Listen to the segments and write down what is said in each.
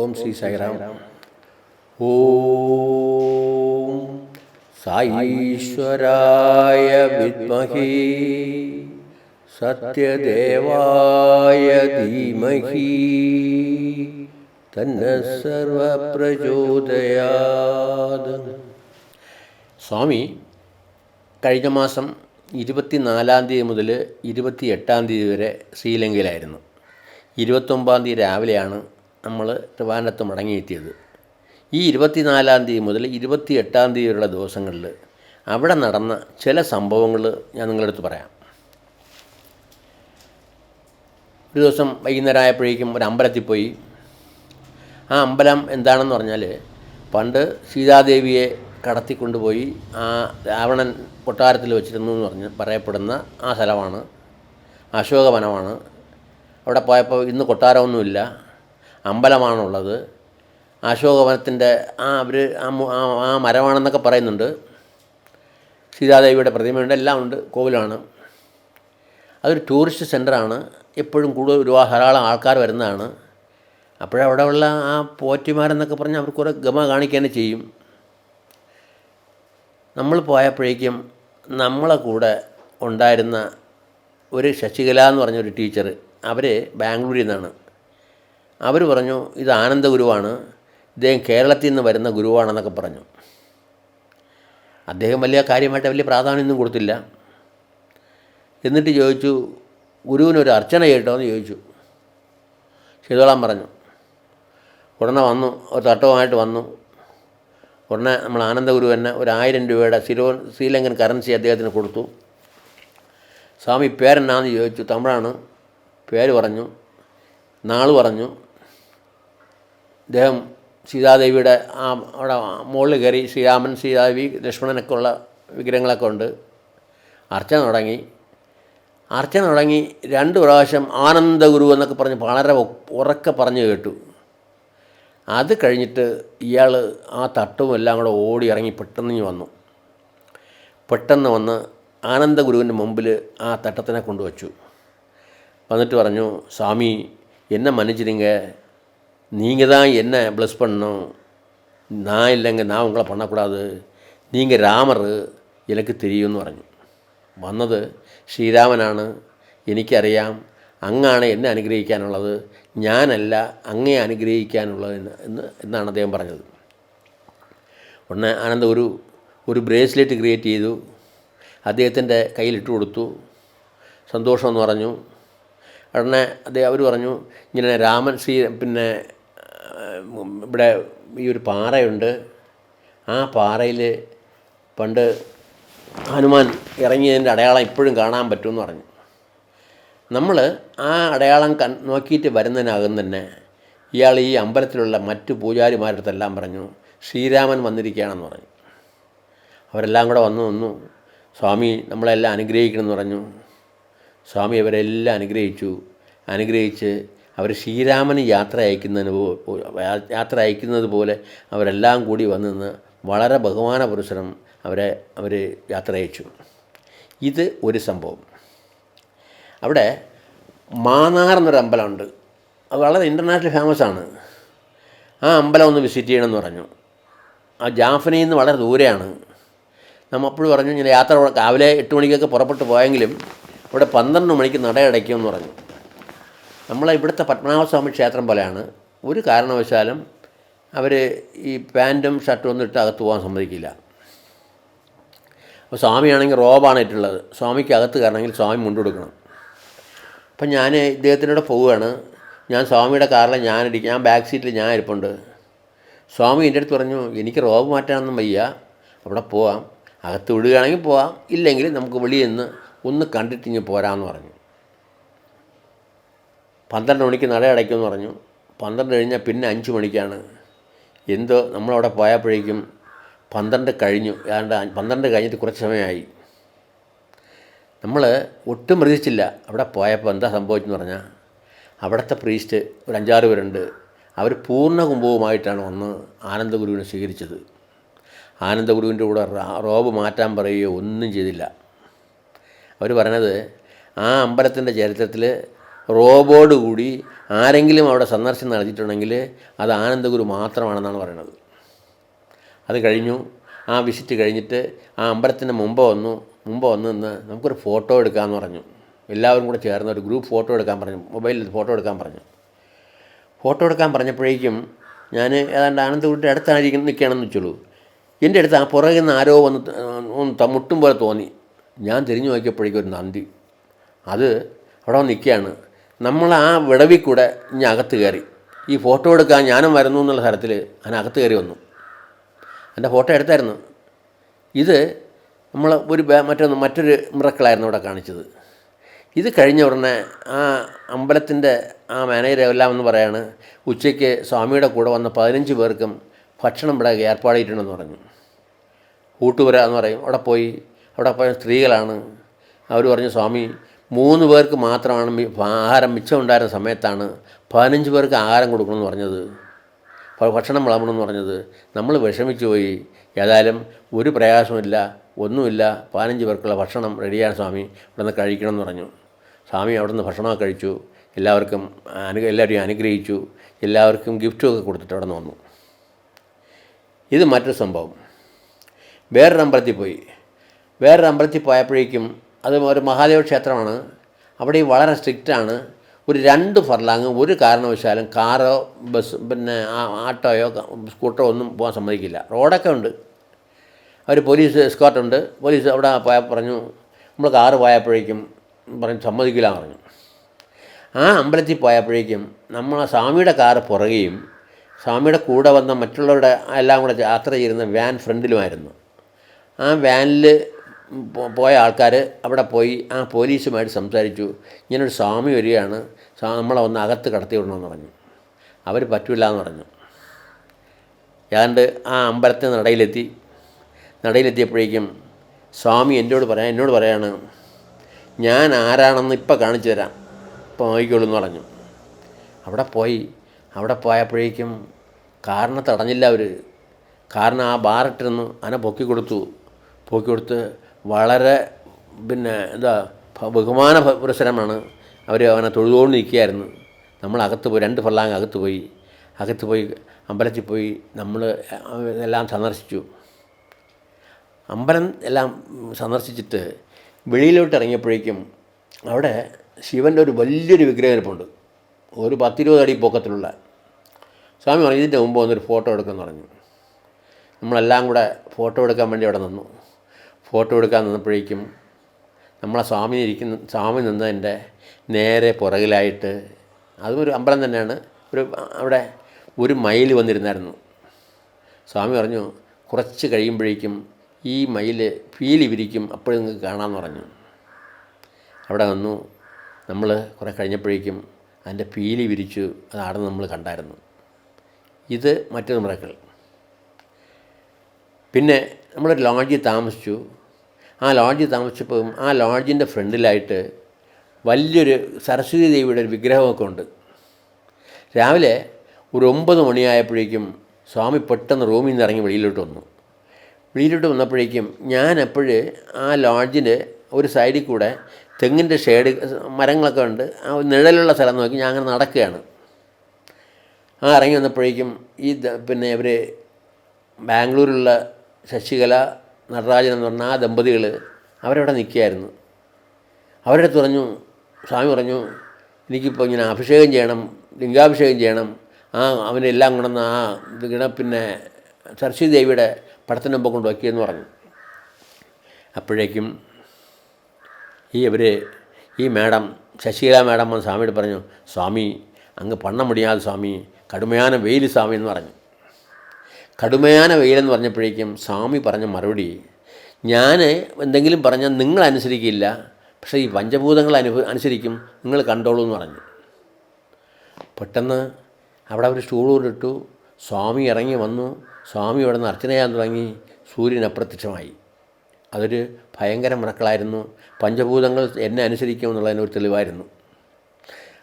ഓം ശ്രീ സായിറാം ഓം സായീശ്വരായ വിദ്മഹി സത്യദേവായ ധീമഹി തന്നെ സർവപ്രചോദയാത്. സ്വാമി കഴിഞ്ഞ മാസം ഇരുപത്തിനാലാം തീയതി മുതൽ ഇരുപത്തി എട്ടാം തീയതി വരെ ശ്രീലങ്കയിലായിരുന്നു. ഇരുപത്തൊമ്പതാം തീയതി രാവിലെയാണ് നമ്മൾ ട്രിവാൻഡ്രത്ത് മടങ്ങിയെത്തിയത്. ഈ ഇരുപത്തിനാലാം തീയതി മുതൽ ഇരുപത്തി എട്ടാം തീയതി വരെയുള്ള ദിവസങ്ങളിൽ അവിടെ നടന്ന ചില സംഭവങ്ങൾ ഞാൻ നിങ്ങളുടെ അടുത്ത് പറയാം. ഒരു ദിവസം വൈകുന്നേരം ആയപ്പോഴേക്കും ഒരു അമ്പലത്തിൽ പോയി. ആ അമ്പലം എന്താണെന്ന് പറഞ്ഞാൽ പണ്ട് സീതാദേവിയെ കടത്തിക്കൊണ്ടുപോയി ആ രാവണൻ കൊട്ടാരത്തിൽ വെച്ചിരുന്നു എന്ന് പറഞ്ഞ് പറയപ്പെടുന്ന ആ സ്ഥലമാണ്. അശോകവനമാണ്. അവിടെ പോയപ്പോൾ ഇന്ന് കൊട്ടാരമൊന്നുമില്ല. അമ്പലമാണുള്ളത്. അശോകവനത്തിന്റെ ആ അവർ ആ ആ- മരമാണെന്നൊക്കെ പറയുന്നുണ്ട്. സീതാദേവിയുടെ പ്രതിമയുണ്ട്. എല്ലാം ഉണ്ട്. കോവിലാണ്. അതൊരു ടൂറിസ്റ്റ് സെന്ററാണ്. എപ്പോഴും കൂടുതൽ ഒരുപാട് ധാരാളം ആൾക്കാർ വരുന്നതാണ്. അപ്പോഴവിടെ ഉള്ള ആ പോറ്റിമാരെന്നൊക്കെ പറഞ്ഞാൽ അവർ കുറേ ഗമ കാണിക്കാൻ ചെയ്യും. നമ്മൾ പോയപ്പോഴേക്കും നമ്മളെ കൂടെ ഉണ്ടായിരുന്ന ഒരു ശശികല എന്ന് പറഞ്ഞൊരു ടീച്ചർ അവർ ബാംഗ്ലൂരിൽ നിന്നാണ്. അവർ പറഞ്ഞു ഇത് ആനന്ദ ഗുരുവാണ്. ഇദ്ദേഹം കേരളത്തിൽ നിന്ന് വരുന്ന ഗുരുവാണെന്നൊക്കെ പറഞ്ഞു. അദ്ദേഹം വലിയ കാര്യമായിട്ട് വലിയ പ്രാധാന്യമൊന്നും കൊടുത്തില്ല. എന്നിട്ട് ചോദിച്ചു ഗുരുവിനൊരു അർച്ചന ചെയ്യട്ടോ? എന്ന് ചോദിച്ചു. ചെയ്തോളാൻ പറഞ്ഞു ഉടനെ വന്നു ഒരു തട്ടവുമായിട്ട് വന്നു. ഉടനെ നമ്മൾ ആനന്ദഗുരു തന്നെ ഒരു ആയിരം രൂപയുടെ സിരോ ശ്രീലങ്കൻ കറൻസി അദ്ദേഹത്തിന് കൊടുത്തു. സ്വാമി പേരെന്നാന്ന് ചോദിച്ചു. തമിഴാണ്. പേര് പറഞ്ഞു നാൾ പറഞ്ഞു. അദ്ദേഹം സീതാദേവിയുടെ ആ അവിടെ മുകളിൽ കയറി ശ്രീരാമൻ സീതാദേവി ലക്ഷ്മണനൊക്കെ ഉള്ള വിഗ്രഹങ്ങളൊക്കെ ഉണ്ട്. അർച്ചന തുടങ്ങി. അർച്ചന തുടങ്ങി. രണ്ട് പ്രാവശ്യം ആനന്ദഗുരു എന്നൊക്കെ പറഞ്ഞ് വളരെ ഉറക്കെ പറഞ്ഞു കേട്ടു. അത് കഴിഞ്ഞിട്ട് ഇയാൾ ആ തട്ടും എല്ലാം കൂടെ ഓടി ഇറങ്ങി പെട്ടെന്ന് വന്നു. പെട്ടെന്ന് വന്ന് ആനന്ദഗുരുവിന്റെ മുമ്പിൽ ആ തട്ടത്തിനെ കൊണ്ടുവച്ചു. വന്നിട്ട് പറഞ്ഞു സ്വാമി എന്നെ മന്നിച്ചിരിങ്ക நீங்கள் தான் என்ன ப்ளஸ் பண்ணணும் நான் இல்லைங்க நான் உங்களை பண்ணக்கூடாது நீங்கள் ராமர் എനിക്ക് തിരിയുമെന്ന് പറഞ്ഞു വന്നത് ശ്രീരാമനാണ് എനിക്കറിയാം അങ്ങാണ് എന്നെ അനുഗ്രഹിക്കാനുള്ളത് ഞാനല്ല അങ്ങയെ അനുഗ്രഹിക്കാനുള്ളത് എന്ന് എന്ന് എന്നാണ് അദ്ദേഹം പറഞ്ഞത് ഉടനെ ആനന്ദ ഒരു ഒരു ബ്രേസ്ലെറ്റ് ക്രിയേറ്റ് ചെയ്തു അദ്ദേഹത്തിൻ്റെ കയ്യിലിട്ട് കൊടുത്തു സന്തോഷമെന്ന് പറഞ്ഞു ഉടനെ അദ്ദേഹം അവർ പറഞ്ഞു ഇങ്ങനെ രാമൻ ശ്രീ പിന്നെ ആ, ഇവിടെ ഈ ഒരു പാറയുണ്ട്. ആ പാറയിൽ പണ്ട് ഹനുമാൻ ഇറങ്ങിയതിന്റെ അടയാളം ഇപ്പോഴും കാണാൻ പറ്റുമെന്ന് പറഞ്ഞു. നമ്മൾ ആ അടയാളം കൺ നോക്കിയിട്ട് വരുന്നതിനകം തന്നെ ഇയാൾ ഈ അമ്പലത്തിലുള്ള മറ്റു പൂജാരിമാരടുത്തെല്ലാം പറഞ്ഞു ശ്രീരാമൻ വന്നിരിക്കുകയാണെന്ന് പറഞ്ഞു. അവരെല്ലാം കൂടെ വന്നു നിന്നു. സ്വാമി നമ്മളെല്ലാം അനുഗ്രഹിക്കണമെന്ന് പറഞ്ഞു. സ്വാമി അവരെല്ലാം അനുഗ്രഹിച്ചു. അനുഗ്രഹിച്ച് അവർ ശ്രീരാമന് യാത്ര അയക്കുന്നതിന് യാത്ര അയക്കുന്നത് പോലെ അവരെല്ലാം കൂടി വന്നു നിന്ന് വളരെ ബഹുമാന പുരുഷനം അവരെ അവർ യാത്ര അയച്ചു. ഇത് ഒരു സംഭവം. അവിടെ മാന്നാർ എന്നൊരു അമ്പലമുണ്ട്. അത് വളരെ ഇന്റർനാഷണൽ ഫേമസ് ആണ്. ആ അമ്പലം ഒന്ന് വിസിറ്റ് ചെയ്യണമെന്ന് പറഞ്ഞു. ആ ജാഫനയിൽ നിന്ന് വളരെ ദൂരെയാണ്. നമ്മൾ അപ്പോഴും പറഞ്ഞു ഇങ്ങനെ യാത്ര രാവിലെ എട്ട് മണിക്കൊക്കെ പുറപ്പെട്ട് പോയെങ്കിലും ഇവിടെ പന്ത്രണ്ട് മണിക്ക് നടയടയ്ക്കുമെന്ന് പറഞ്ഞു. നമ്മളെ ഇവിടുത്തെ പത്മനാഭസ്വാമി ക്ഷേത്രം പോലെയാണ്. ഒരു കാരണവശാലും അവർ ഈ പാന്റും ഷർട്ടും ഒന്നും ഇട്ട് അകത്ത് പോകാൻ സമ്മതിക്കില്ല. അപ്പോൾ സ്വാമിയാണെങ്കിൽ റോബാണ് ഇട്ടുള്ളത്. സ്വാമിക്ക് അകത്ത് കയറണമെങ്കിൽ സ്വാമി മുണ്ടെടുക്കണം അപ്പം ഞാൻ ഇദ്ദേഹത്തിനോട് പോവുകയാണ്. ഞാൻ സ്വാമിയുടെ കാറിൽ ഞാനിരിക്കും ഞാൻ ബാക്ക് സീറ്റിൽ ഞാൻ ഇരിപ്പുണ്ട്. സ്വാമി എന്റെ അടുത്ത് പറഞ്ഞു എനിക്ക് റോബ് മാറ്റാനൊന്നും വയ്യ. അവിടെ പോവാം. അകത്ത് വിടുകയാണെങ്കിൽ പോവാം. ഇല്ലെങ്കിൽ നമുക്ക് വെളിയിൽ നിന്ന് ഒന്ന് കണ്ടിട്ട് ഇങ്ങ് പോരാമെന്ന് പറഞ്ഞു. പന്ത്രണ്ട് മണിക്ക് നട അടയ്ക്കുമെന്ന് പറഞ്ഞു. പന്ത്രണ്ട് കഴിഞ്ഞാൽ പിന്നെ അഞ്ച് മണിക്കാണ്. എന്തോ നമ്മളവിടെ പോയപ്പോഴേക്കും പന്ത്രണ്ട് കഴിഞ്ഞു. ഏതാണ്ട് പന്ത്രണ്ട് കഴിഞ്ഞിട്ട് കുറച്ച് സമയമായി. നമ്മൾ ഒട്ടും പ്രതീക്ഷിച്ചില്ല. അവിടെ പോയപ്പോൾ എന്താ സംഭവിച്ചെന്ന് പറഞ്ഞാൽ അവിടുത്തെ പ്രീസ്റ്റ് ഒരു അഞ്ചാറ് പേരുണ്ട്. അവർ പൂർണ കുംഭവുമായിട്ടാണ് വന്ന് ആനന്ദഗുരുവിനെ സ്വീകരിച്ചത്. ആനന്ദഗുരുവിന്റെ കൂടെ റോബ് മാറ്റാൻ പറയുകയോ ഒന്നും ചെയ്തില്ല. അവർ പറഞ്ഞത് ആ അമ്പലത്തിന്റെ ചരിത്രത്തിൽ റോബോട് കൂടി ആരെങ്കിലും അവിടെ സന്ദർശനം നടത്തിയിട്ടുണ്ടെങ്കിൽ അത് ആനന്ദഗുരു മാത്രമാണെന്നാണ് പറയുന്നത്. അത് കഴിഞ്ഞു. ആ വിസിറ്റ് കഴിഞ്ഞിട്ട് ആ അമ്പലത്തിന് മുമ്പ് വന്നു. മുമ്പ് വന്ന് നിന്ന് നമുക്കൊരു ഫോട്ടോ എടുക്കാമെന്ന് പറഞ്ഞു. എല്ലാവരും കൂടെ ചേർന്ന് ഒരു ഗ്രൂപ്പ് ഫോട്ടോ എടുക്കാൻ പറഞ്ഞു. മൊബൈലിൽ ഫോട്ടോ എടുക്കാൻ പറഞ്ഞു. ഫോട്ടോ എടുക്കാൻ പറഞ്ഞപ്പോഴേക്കും ഞാൻ ഏതാണ്ട് ആനന്ദഗുരുടെ അടുത്താണ് ഇരിക്കുന്നത് നിൽക്കുകയാണെന്ന് വെച്ചുള്ളൂ എന്റെ അടുത്ത് ആ പുറകിൽ നിന്ന് ആരോ വന്ന് ഒന്ന് തമ്മുട്ടും മുട്ടും പോലെ തോന്നി. ഞാൻ തിരിഞ്ഞു നോക്കിയപ്പോഴേക്കും ഒരു നന്ദി. അത് അവിടെ നിൽക്കുകയാണ്. നമ്മൾ ആ വിടവിൽ കൂടെ ഇനി അകത്ത് കയറി. ഈ ഫോട്ടോ എടുക്കാൻ ഞാനും വരുന്നു എന്നുള്ള തരത്തിൽ അതിനകത്ത് കയറി വന്നു. എന്റെ ഫോട്ടോ എടുത്തായിരുന്നു. ഇത് നമ്മൾ ഒരു മറ്റൊന്ന് മറ്റൊരു മിറക്കളായിരുന്നു ഇവിടെ കാണിച്ചത്. ഇത് കഴിഞ്ഞ ഉടനെ ആ അമ്പലത്തിന്റെ ആ മാനേജർ എല്ലാം എന്ന് പറയാണ് ഉച്ചയ്ക്ക് സ്വാമിയുടെ കൂടെ വന്ന പതിനഞ്ച് പേർക്കും ഭക്ഷണം ഇവിടെ ഏർപ്പാടിയിട്ടുണ്ടെന്ന് പറഞ്ഞു. കൂട്ടുപുര എന്ന് പറയും. അവിടെ പോയി അവിടെ പോയ സ്ത്രീകളാണ്. അവർ പറഞ്ഞു സ്വാമി മൂന്ന് പേർക്ക് മാത്രമാണ് ആഹാരം മിച്ചം ഉണ്ടായിരുന്ന സമയത്താണ് പതിനഞ്ച് പേർക്ക് ആഹാരം കൊടുക്കണമെന്ന് പറഞ്ഞത്. ഭക്ഷണം വിളമ്പണമെന്ന് പറഞ്ഞത്. നമ്മൾ വിഷമിച്ചു പോയി. ഏതായാലും ഒരു പ്രയാസമില്ല ഒന്നുമില്ല. പതിനഞ്ച് പേർക്കുള്ള ഭക്ഷണം റെഡിയാണ് സ്വാമി. ഇവിടെ നിന്ന് കഴിക്കണമെന്ന് പറഞ്ഞു. സ്വാമി അവിടെ നിന്ന് ഭക്ഷണമൊക്കെ കഴിച്ചു. എല്ലാവർക്കും അനു എല്ലാവരെയും അനുഗ്രഹിച്ചു. എല്ലാവർക്കും ഗിഫ്റ്റുമൊക്കെ കൊടുത്തിട്ട് അവിടെ നിന്ന് വന്നു. ഇത് മറ്റൊരു സംഭവം. വേറൊരു അമ്പലത്തിൽ പോയി. വേറൊരു അമ്പലത്തിൽ പോയപ്പോഴേക്കും അത് ഒരു മഹാദേവ ക്ഷേത്രമാണ്. അവിടെ വളരെ സ്ട്രിക്റ്റാണ് ഒരു രണ്ട് ഫർലാങ് ഒരു കാരണവശാലും കാറോ ബസ് പിന്നെ ആട്ടോയോ സ്കൂട്ടറോ ഒന്നും പോകാൻ സമ്മതിക്കില്ല. റോഡൊക്കെ ഉണ്ട്. അവർ പോലീസ് എസ്കോർട്ടുണ്ട് പോലീസ് അവിടെ പോയ പറഞ്ഞു നമ്മൾ കാറ് പോയപ്പോഴേക്കും പറഞ്ഞു സമ്മതിക്കില്ല പറഞ്ഞു. ആ അമ്പലത്തിൽ പോയപ്പോഴേക്കും നമ്മൾ ആ സ്വാമിയുടെ കാറ് പുറകെയും സ്വാമിയുടെ കൂടെ വന്ന മറ്റുള്ളവരുടെ എല്ലാം കൂടെ യാത്ര ചെയ്യുന്ന വാൻ ഫ്രണ്ടിലുമായിരുന്നു. ആ വാനിൽ പോയ ആൾക്കാർ അവിടെ പോയി ആ പോലീസുമായിട്ട് സംസാരിച്ചു. ഇങ്ങനൊരു സ്വാമി വരികയാണ്. നമ്മളെ ഒന്ന് അകത്ത് കടത്തി വിടണമെന്ന് പറഞ്ഞു. അവർ പറ്റില്ല എന്ന് പറഞ്ഞു. ഏതാണ്ട് ആ അമ്പലത്തെ നടയിലെത്തി. നടയിലെത്തിയപ്പോഴേക്കും സ്വാമി എന്നോട് പറയാൻ എന്നോട് പറയാണ് ഞാൻ ആരാണെന്ന് ഇപ്പം കാണിച്ചു തരാം. ഇപ്പോൾ നോക്കിക്കോളൂ എന്ന് പറഞ്ഞു. അവിടെ പോയി. അവിടെ പോയപ്പോഴേക്കും കാറിനെ തടഞ്ഞില്ല അവർ കാരണം ആ ബാറിട്ടിരുന്നു അതിനെ പൊക്കി കൊടുത്തു പൊക്കി കൊടുത്ത് വളരെ പിന്നെ എന്താ ബഹുമാന പുരസരമാണ് അവർ അവനെ തൊഴുതുകൊണ്ട് നിൽക്കുകയായിരുന്നു. നമ്മൾ അകത്ത് പോയി രണ്ട് ഫർലാങ് അകത്ത് പോയി. അകത്ത് പോയി അമ്പലത്തിൽ പോയി നമ്മൾ എല്ലാം സന്ദർശിച്ചു. അമ്പലം എല്ലാം സന്ദർശിച്ചിട്ട് വെളിയിലോട്ട് ഇറങ്ങിയപ്പോഴേക്കും അവിടെ ശിവന്റെ ഒരു വലിയൊരു വിഗ്രഹം ഇരിപ്പുണ്ട്. ഒരു പത്തിരുപത് അടി പൊക്കത്തിലുള്ള. സ്വാമി പറഞ്ഞു ഇതിന്റെ മുമ്പ് വന്നൊരു ഫോട്ടോ എടുക്കാൻ പറഞ്ഞു. നമ്മളെല്ലാം കൂടെ ഫോട്ടോ എടുക്കാൻ വേണ്ടി അവിടെ നിന്നു. ഫോട്ടോ എടുക്കാൻ നിന്നപ്പോഴേക്കും നമ്മളെ സ്വാമി ഇരിക്കുന്ന സ്വാമി നിന്നതിന്റെ നേരെ പുറകിലായിട്ട് അതും ഒരു അമ്പലം തന്നെയാണ്. ഒരു അവിടെ ഒരു മയിൽ വന്നിരുന്നായിരുന്നു. സ്വാമി പറഞ്ഞു കുറച്ച് കഴിയുമ്പോഴേക്കും ഈ മയിൽ പീലി വിരിക്കും അപ്പോഴും നിങ്ങൾക്ക് കാണാമെന്ന് പറഞ്ഞു. അവിടെ വന്നു. നമ്മൾ കുറേ കഴിഞ്ഞപ്പോഴേക്കും അതിന്റെ പീലി വിരിച്ചു അത് അവിടെ നമ്മൾ കണ്ടായിരുന്നു. ഇത് മറ്റൊരു മിറക്കൾ. പിന്നെ നമ്മളൊരു ലോഡ്ജിൽ താമസിച്ചു. ആ ലോഡ്ജിൽ താമസിച്ചപ്പോൾ ആ ലോഡ്ജിന്റെ ഫ്രണ്ടിലായിട്ട് വലിയൊരു സരസ്വതി ദേവിയുടെ ഒരു വിഗ്രഹമൊക്കെ ഉണ്ട്. രാവിലെ ഒരു ഒമ്പത് മണിയായപ്പോഴേക്കും സ്വാമി പെട്ടെന്ന് റൂമിൽ നിന്ന് ഇറങ്ങി വെളിയിലോട്ട് വന്നു. വെളിയിലോട്ട് വന്നപ്പോഴേക്കും ഞാൻ അപ്പോഴ് ആ ലോഡ്ജിന്റെ ഒരു സൈഡിൽ കൂടെ തെങ്ങിന്റെ ഷേഡ് മരങ്ങളൊക്കെ ഉണ്ട്. ആ നിഴലുള്ള സ്ഥലം നോക്കി ഞാൻ അങ്ങനെ നടക്കുകയാണ്. ആ ഇറങ്ങി വന്നപ്പോഴേക്കും ഈ പിന്നെ ഇവർ ബാംഗ്ലൂരിലുള്ള ശശികല നടരാജൻ എന്ന് പറഞ്ഞ ആ ദമ്പതികൾ അവരവിടെ നിൽക്കുകയായിരുന്നു. അവരുടെ അടുത്ത് പറഞ്ഞു സ്വാമി പറഞ്ഞു എനിക്കിപ്പോൾ ഇങ്ങനെ അഭിഷേകം ചെയ്യണം ലിംഗാഭിഷേകം ചെയ്യണം. ആ അവനെല്ലാം കൊണ്ടുവന്ന് ആ ഗണ പിന്നെ സരസ്വതി ദേവിയുടെ പടത്തിന് മുമ്പ് കൊണ്ട് വയ്ക്കുമെന്ന് പറഞ്ഞു. അപ്പോഴേക്കും ഈ ഇവർ ഈ മാഡം ശശികല മാഡം വന്ന് സ്വാമിയോട് പറഞ്ഞു സ്വാമി അങ്ങ് പണ്ണ മുടിയാതെ സ്വാമി കടുമയാന വെയിൽ സ്വാമി എന്ന് പറഞ്ഞു. കടുമயான വെയിലെന്ന് പറഞ്ഞപ്പോഴേക്കും സ്വാമി പറഞ്ഞ മറുപടി ഞാൻ എന്തെങ്കിലും പറഞ്ഞാൽ നിങ്ങൾ അനുസരിക്കില്ല പക്ഷേ ഈ പഞ്ചഭൂതങ്ങൾ അനുഭ അനുസരിക്കും നിങ്ങൾ കണ്ടോളൂ എന്ന് പറഞ്ഞു. പെട്ടെന്ന് അവിടെ ഒരു സ്റ്റൂൾ കൊണ്ടിട്ടു സ്വാമി ഇറങ്ങി വന്നു സ്വാമി അവിടെ നിന്ന് അർച്ചന ചെയ്യാൻ തുടങ്ങി സൂര്യൻ അപ്രത്യക്ഷമായി. അതൊരു ഭയങ്കര മണക്കളായിരുന്നു പഞ്ചഭൂതങ്ങൾ എന്നെ അനുസരിക്കുമെന്നുള്ളതിന് ഒരു തെളിവായിരുന്നു.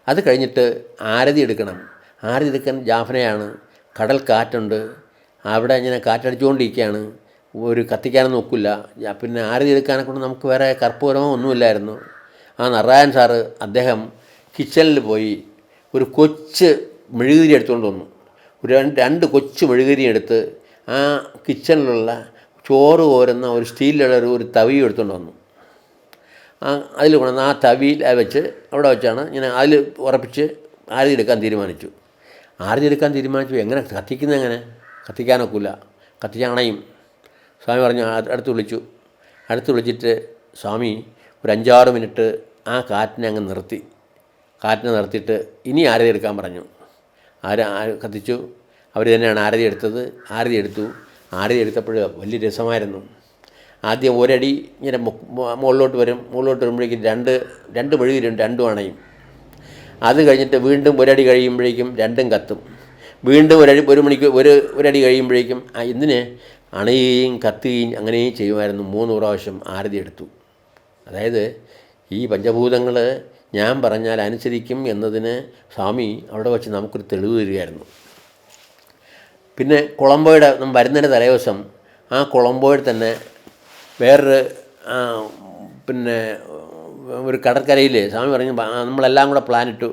അത് കഴിഞ്ഞിട്ട് ആരതി എടുക്കണം. ആരതി എടുക്കാൻ ജാഫനയാണ് കടൽ കാറ്റുണ്ട് അവിടെ ഇങ്ങനെ കാറ്റടിച്ചുകൊണ്ടിരിക്കുകയാണ്. ഒരു കത്തിക്കാനൊന്നും നോക്കില്ല പിന്നെ ആരതി എടുക്കാനെ കൊണ്ട് നമുക്ക് വേറെ കർപ്പൂരമോ ഒന്നുമില്ലായിരുന്നു. ആ നാരായൺ സാറ് അദ്ദേഹം കിച്ചണിൽ പോയി ഒരു കൊച്ച് മെഴുകുതിരി എടുത്തുകൊണ്ട് വന്നു. ഒരു രണ്ട് കൊച്ചു മെഴുകുതിരി എടുത്ത് ആ കിച്ചണിലുള്ള ചോറ് കോരുന്ന ഒരു സ്റ്റീലിലുള്ള ഒരു തവി എടുത്തുകൊണ്ട് വന്നു. ആ അതിൽ കൊണ്ടുവന്ന് ആ തവിയിൽ വെച്ച് അവിടെ വെച്ചാണ് ഇങ്ങനെ അതിൽ ഉറപ്പിച്ച് ആരതി എടുക്കാൻ തീരുമാനിച്ചു. ആരതി എടുക്കാൻ തീരുമാനിച്ചു. എങ്ങനെ കത്തിക്കുന്നത് എങ്ങനെ? കത്തിക്കാനൊക്കില്ല. കത്തിച്ചാണയും സ്വാമി പറഞ്ഞു "ആ, അടുത്ത് വിളിച്ചു. അടുത്ത് വിളിച്ചിട്ട് സ്വാമി ഒരു അഞ്ചാറ് മിനിറ്റ് ആ കാറ്റിനെ അങ്ങ് നിർത്തി. കാറ്റിനെ നിർത്തിയിട്ട് ഇനി ആരതി എടുക്കാൻ പറഞ്ഞു. ആര കത്തിച്ചു. അവർ തന്നെയാണ് ആരതി എടുത്തത്. ആരതി എടുത്തു. ആരതി എടുത്തപ്പോൾ വലിയ രസമായിരുന്നു. ആദ്യം ഒരടി ഇങ്ങനെ മുകളിലോട്ട് വരും. മുകളിലോട്ട് വരുമ്പോഴേക്കും രണ്ട് രണ്ട് മെഴുകിരും രണ്ടും അണയും. അത് കഴിഞ്ഞിട്ട് വീണ്ടും ഒരടി കഴിയുമ്പോഴേക്കും രണ്ടും കത്തും. വീണ്ടും ഒരടി ഒരു മണിക്ക് ഒരു ഒരടി കഴിയുമ്പോഴേക്കും എന്തിന്? അണയുകയും കത്തുകയും അങ്ങനെയും ചെയ്യുമായിരുന്നു. മൂന്ന് പ്രാവശ്യം ആരതി എടുത്തു. അതായത് ഈ പഞ്ചഭൂതങ്ങൾ ഞാൻ പറഞ്ഞാൽ അനുസരിക്കും എന്നതിന് സ്വാമി അവിടെ വച്ച് നമുക്കൊരു തെളിവ് തരികയായിരുന്നു. പിന്നെ കുളമ്പോയുടെ വരുന്നതിന്റെ തലേദിവസം ആ കൊളംബോയിൽ തന്നെ വേറൊരു പിന്നെ ഒരു കടൽക്കരയിൽ സ്വാമി പറഞ്ഞു "ബാ- നമ്മളെല്ലാം കൂടെ പ്ലാനിട്ടു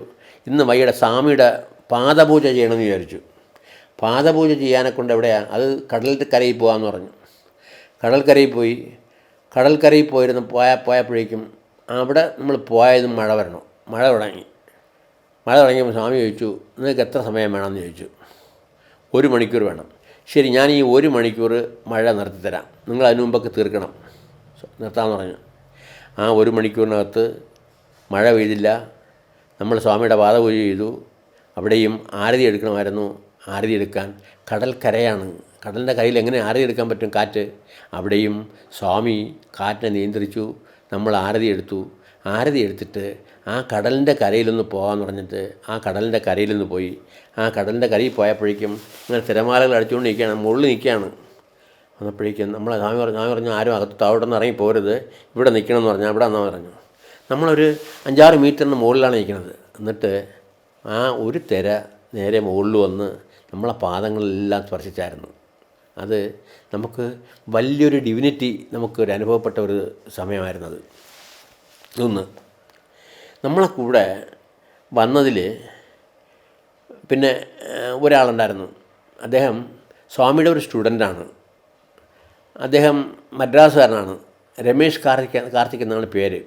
ഇന്ന് വൈകിട്ട് സ്വാമിയുടെ പാദപൂജ ചെയ്യണമെന്ന് വിചാരിച്ചു. പാദപൂജ ചെയ്യാനെ കൊണ്ട് എവിടെയാണ് അത് കടലിന്റെ കരയിൽ പോകാമെന്ന് പറഞ്ഞു. കടൽക്കരയിൽ പോയി. കടൽക്കരയിൽ പോയിരുന്ന പോയ പോയപ്പോഴേക്കും അവിടെ നമ്മൾ പോയതും മഴ വരണം. മഴ തുടങ്ങി. മഴ തുടങ്ങിയപ്പോൾ സ്വാമി ചോദിച്ചു നിങ്ങൾക്ക് എത്ര സമയം വേണമെന്ന്? ചോദിച്ചു. ഒരു മണിക്കൂർ വേണം. ശരി ഞാൻ ഈ ഒരു മണിക്കൂർ മഴ നിർത്തിത്തരാം. നിങ്ങൾ അതിനു മുമ്പൊക്കെ തീർക്കണം. നിർത്താമെന്ന് പറഞ്ഞു. ആ ഒരു മണിക്കൂറിനകത്ത് മഴ പെയ്തില്ല. നമ്മൾ സ്വാമിയുടെ പാദപൂജ ചെയ്തു. അവിടെയും ആരതി എടുക്കണമായിരുന്നു. ആരതി എടുക്കാൻ കടൽക്കരയാണ്. കടലിന്റെ കരയിൽ എങ്ങനെ ആരതി എടുക്കാൻ പറ്റും കാറ്റ്? അവിടെയും സ്വാമി കാറ്റിനെ നിയന്ത്രിച്ചു. നമ്മൾ ആരതി എടുത്തു. ആരതി എടുത്തിട്ട് ആ കടലിന്റെ കരയിലൊന്ന് പോകാമെന്ന് പറഞ്ഞിട്ട് ആ കടലിന്റെ കരയിലൊന്ന് പോയി. ആ കടലിന്റെ കരയിൽ പോയപ്പോഴേക്കും ഇങ്ങനെ തിരമാലകൾ അടിച്ചുകൊണ്ട് നിൽക്കുകയാണ് മുകളിൽ നിൽക്കുകയാണ്. വന്നപ്പോഴേക്കും നമ്മൾ സ്വാമി പറഞ്ഞു സ്വാമി പറഞ്ഞു ആരും അകത്ത് അവിടെ നിന്ന് ഇറങ്ങി പോരുത് ഇവിടെ നിൽക്കണം എന്ന് പറഞ്ഞാൽ അവിടെ എന്നാ പറഞ്ഞു. നമ്മളൊരു അഞ്ചാറ് മീറ്ററിന് മുകളിലാണ് നിൽക്കുന്നത് എന്നിട്ട് ആ ഒരു തിര നേരെ മുകളിൽ വന്ന് നമ്മളെ പാദങ്ങളെല്ലാം സ്പർശിച്ചായിരുന്നു. അത് നമുക്ക് വലിയൊരു ഡിവിനിറ്റി നമുക്ക് ഒരു അനുഭവപ്പെട്ട ഒരു സമയമായിരുന്നത് ഒന്ന് നമ്മളെ കൂടെ വന്നതിൽ പിന്നെ ഒരാളുണ്ടായിരുന്നു. അദ്ദേഹം സ്വാമിയുടെ ഒരു സ്റ്റുഡന്റാണ്. അദ്ദേഹം മദ്രാസുകാരനാണ്. രമേഷ് കാർത്തിക് കാർത്തിക് എന്നാണ് പേര്.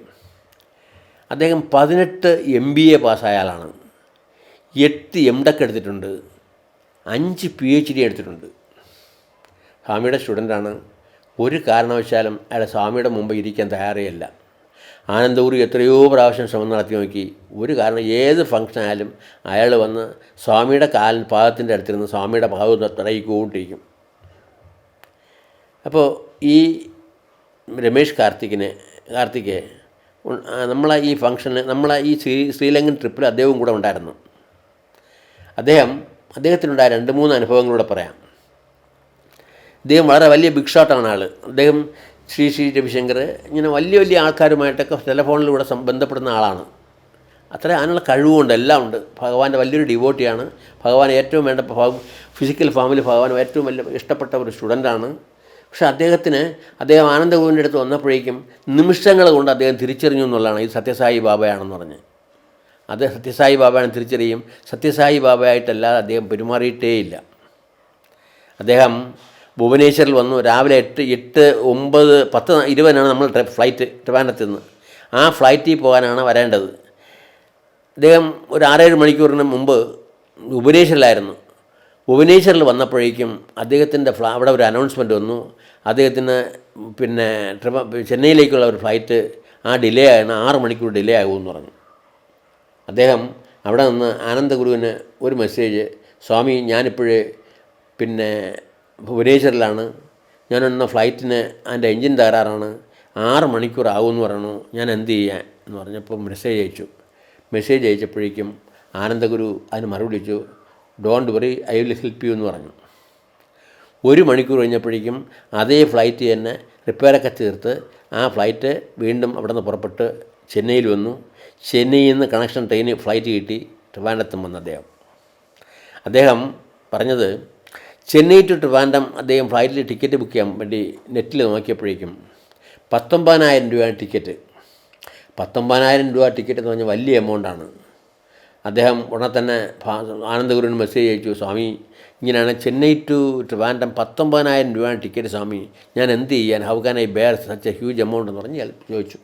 അദ്ദേഹം പതിനെട്ട് എം ബി എ പാസ്സായ ആളാണ്. എട്ട് എം ടെക് എടുത്തിട്ടുണ്ട്. അഞ്ച് പി എച്ച് ഡി എടുത്തിട്ടുണ്ട്. സ്വാമിയുടെ സ്റ്റുഡന്റാണ് ഒരു കാരണവശാലും അയാളെ സ്വാമിയുടെ മുമ്പ് ഇരിക്കാൻ തയ്യാറേയല്ല. ആനന്ദപുരി എത്രയോ പ്രാവശ്യം ശ്രമം നടത്തി നോക്കി. ഒരു കാരണം ഏത് ഫംഗ്ഷൻ ആയാലും അയാൾ വന്ന് സ്വാമിയുടെ കാലിൽ പാദത്തിന്റെ അടുത്തിരുന്ന് സ്വാമിയുടെ പാദം തടയിക്കൊണ്ടിരിക്കും. അപ്പോൾ ഈ രമേഷ് കാർത്തിക്കിനെ കാർത്തിക് നമ്മളെ ഈ ഫംഗ്ഷന് നമ്മളെ ഈ ശ്രീ ശ്രീലങ്കൻ ട്രിപ്പിൽ അദ്ദേഹവും കൂടെ ഉണ്ടായിരുന്നു. അദ്ദേഹം അദ്ദേഹത്തിനുണ്ടായ രണ്ട് മൂന്ന് അനുഭവങ്ങളൂടെ പറയാം. അദ്ദേഹം വളരെ വലിയ ബിഗ് ആൾ അദ്ദേഹം ശ്രീ ശ്രീ രവിശങ്കർ ഇങ്ങനെ വലിയ വലിയ ആൾക്കാരുമായിട്ടൊക്കെ ടെലഫോണിലൂടെ ബന്ധപ്പെടുന്ന ആളാണ്. അത്ര അതിനുള്ള കഴിവുണ്ട് എല്ലാം ഉണ്ട്. ഭഗവാന്റെ വലിയൊരു ഡിവോട്ടിയാണ് ഭഗവാൻ ഏറ്റവും വേണ്ട ഫിസിക്കൽ ഫാമിൽ ഭഗവാൻ ഏറ്റവും വലിയ ഇഷ്ടപ്പെട്ട ഒരു സ്റ്റുഡന്റാണ് പക്ഷേ അദ്ദേഹത്തിന് അദ്ദേഹം ആനന്ദഗോവിന്റെ അടുത്ത് വന്നപ്പോഴേക്കും നിമിഷങ്ങൾ കൊണ്ട് അദ്ദേഹം തിരിച്ചറിഞ്ഞു എന്നുള്ളതാണ് ഈ സത്യസായി ബാബയാണെന്ന് പറഞ്ഞ്. അത് സത്യസായി ബാബയാണ് തിരിച്ചറിയും. സത്യസായി ബാബയായിട്ടല്ലാതെ അദ്ദേഹം പെരുമാറിയിട്ടേയില്ല. അദ്ദേഹം ഭുവനേശ്വറിൽ വന്നു. രാവിലെ എട്ട് എട്ട് ഒമ്പത് പത്ത് ഇരുപതിനാണ് നമ്മൾ ഫ്ലൈറ്റ് ട്രിവാൻഡ്രത്തിൽ നിന്ന് ആ ഫ്ലൈറ്റിൽ പോകാനാണ് വരേണ്ടത്. അദ്ദേഹം ഒരു ആറേഴ് മണിക്കൂറിന് മുമ്പ് ഭുവനേശ്വറിലായിരുന്നു ഭുവനേശ്വറിൽ വന്നപ്പോഴേക്കും അദ്ദേഹത്തിന്റെ ഫ്ലാ അവിടെ ഒരു അനൗൺസ്മെന്റ് വന്നു. അദ്ദേഹത്തിന് പിന്നെ ട്രിവ ചെന്നൈയിലേക്കുള്ള ഒരു ഫ്ലൈറ്റ് ആ ഡിലേ ആണ് ആറ് മണിക്കൂർ ഡിലേ ആകുമെന്ന് പറഞ്ഞു. അദ്ദേഹം അവിടെ നിന്ന് ആനന്ദഗുരുവിന് ഒരു മെസ്സേജ് സ്വാമി ഞാനിപ്പോഴേ പിന്നെ ഭുവനേശ്വറിലാണ്. ഞാനൊന്ന ഫ്ലൈറ്റിന് അതിന്റെ എൻജിൻ തകരാറാണ്. ആറ് മണിക്കൂർ ആകുമെന്ന് പറഞ്ഞു. ഞാൻ എന്ത് ചെയ്യാൻ എന്ന് പറഞ്ഞപ്പോൾ മെസ്സേജ് അയച്ചു. മെസ്സേജ് അയച്ചപ്പോഴേക്കും ആനന്ദഗുരു അതിന് മറുപടി അയച്ചു. Don't worry I will help you എന്ന് പറഞ്ഞു. ഒരു മണിക്കൂർ കഴിഞ്ഞപ്പോഴേക്കും അതേ ഫ്ലൈറ്റ് തന്നെ റിപ്പയറൊക്കെ തീർത്ത് ആ ഫ്ലൈറ്റ് വീണ്ടും അവിടെ നിന്ന് പുറപ്പെട്ട് ചെന്നൈയിൽ വന്നു. ചെന്നൈയിൽ നിന്ന് കണക്ഷൻ ട്രെയിന് ഫ്ലൈറ്റ് കിട്ടി ട്രിവാൻഡത്തും വന്ന അദ്ദേഹം. അദ്ദേഹം പറഞ്ഞത് ചെന്നൈ ടു ട്രിവാൻഡം അദ്ദേഹം ഫ്ലൈറ്റിൽ ടിക്കറ്റ് ബുക്ക് ചെയ്യാൻ വേണ്ടി നെറ്റിൽ നോക്കിയപ്പോഴേക്കും പത്തൊമ്പതിനായിരം രൂപയാണ് ടിക്കറ്റ് പത്തൊമ്പതിനായിരം രൂപ ടിക്കറ്റ് എന്ന് പറഞ്ഞാൽ വലിയ എമൗണ്ടാണ് അദ്ദേഹം ഉടനെ തന്നെ ആനന്ദഗുരുവിന് മെസ്സേജ് അയച്ചു സ്വാമി ഇങ്ങനെയാണ് ചെന്നൈ ടു ട്രിവാൻഡം പത്തൊമ്പതിനായിരം രൂപയാണ് ടിക്കറ്റ് സ്വാമി. ഞാൻ എന്ത് ചെയ്യാൻ? How can I bear such a huge amount എന്ന് പറഞ്ഞ് ചോദിച്ചു.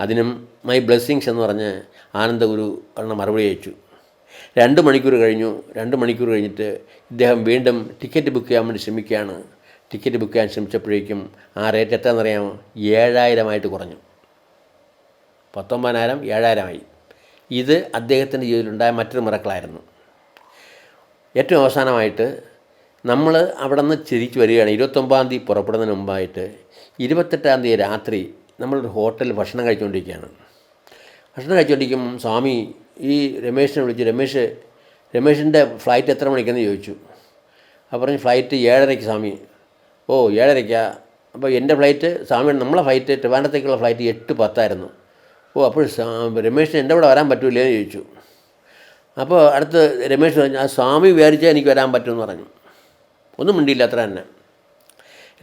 അതിനും മൈ ബ്ലെസ്സിങ്സ് എന്ന് പറഞ്ഞ് ആനന്ദഗുരു പറഞ്ഞ മറുപടി അയച്ചു. രണ്ട് മണിക്കൂർ കഴിഞ്ഞു. രണ്ട് മണിക്കൂർ കഴിഞ്ഞിട്ട് ഇദ്ദേഹം വീണ്ടും ടിക്കറ്റ് ബുക്ക് ചെയ്യാൻ വേണ്ടി ശ്രമിക്കുകയാണ്. ടിക്കറ്റ് ബുക്ക് ചെയ്യാൻ ശ്രമിച്ചപ്പോഴേക്കും ആ റേറ്റ് എത്രയെന്നറിയാമോ? ഏഴായിരമായിട്ട് കുറഞ്ഞു. പത്തൊമ്പതിനായിരം ഏഴായിരമായി. ഇത് അദ്ദേഹത്തിന്റെ ജീവിതത്തിലുണ്ടായ മറ്റൊരു മിറക്കളായിരുന്നു. ഏറ്റവും അവസാനമായിട്ട് നമ്മൾ അവിടെ നിന്ന് തിരിച്ചു വരികയാണ്. ഇരുപത്തൊമ്പതാം തീയതി പുറപ്പെടുന്നതിന് മുമ്പായിട്ട് ഇരുപത്തെട്ടാം തീയതി രാത്രി നമ്മളൊരു ഹോട്ടലിൽ ഭക്ഷണം കഴിച്ചുകൊണ്ടിരിക്കുകയാണ്. ഭക്ഷണം കഴിച്ചുകൊണ്ടിരിക്കുമ്പം സ്വാമി ഈ രമേശിനെ വിളിച്ച് രമേശ് രമേശിന്റെ ഫ്ലൈറ്റ് എത്ര മണിക്കെന്ന് ചോദിച്ചു. അപ്പോൾ പറഞ്ഞു ഫ്ലൈറ്റ് ഏഴരയ്ക്ക് സ്വാമി. ഓ ഏഴരയ്ക്കാ? അപ്പോൾ എന്റെ ഫ്ലൈറ്റ് സ്വാമിയുടെ നമ്മളെ ഫ്ലൈറ്റ് ട്രിവാൻഡത്തേക്കുള്ള ഫ്ലൈറ്റ് എട്ട് പത്തായിരുന്നു. ഓ അപ്പോൾ രമേശിന് എന്റെ കൂടെ വരാൻ പറ്റൂലേ എന്ന് ചോദിച്ചു. അപ്പോൾ അടുത്ത് രമേശ് പറഞ്ഞു ആ സ്വാമി വിചാരിച്ചാൽ എനിക്ക് വരാൻ പറ്റുമെന്ന് പറഞ്ഞു. ഒന്നും മിണ്ടിയില്ല അത്ര തന്നെ.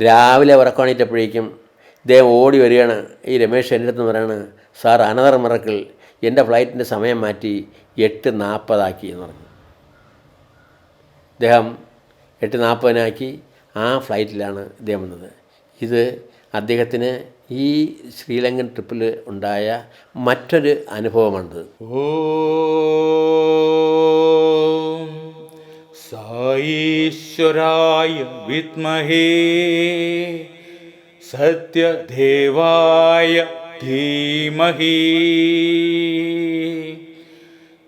രാവിലെ ഉറക്കണിറ്റപ്പോഴേക്കും ഇദ്ദേഹം ഓടി വരികയാണ്. ഈ രമേശ് എന്റെ അടുത്ത് പറയാണ് സാർ അനദർ മിറക്കിൾ എന്റെ ഫ്ലൈറ്റിന്റെ സമയം മാറ്റി എട്ട് നാൽപ്പതാക്കി എന്ന് പറഞ്ഞു. അദ്ദേഹം എട്ട് നാൽപ്പതിനാക്കി ആ ഫ്ലൈറ്റിലാണ് ഇദ്ദേഹം വന്നത്. ഇത് അദ്ദേഹത്തിന് ഈ ശ്രീലങ്കൻ ട്രിപ്പിൽ ഉണ്ടായ മറ്റൊരു അനുഭവമാണിത്. ഓ വിത്മഹേ. सत्यदेवाय धीमहि।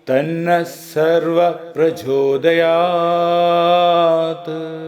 तन्नः सर्वप्रचोदयात्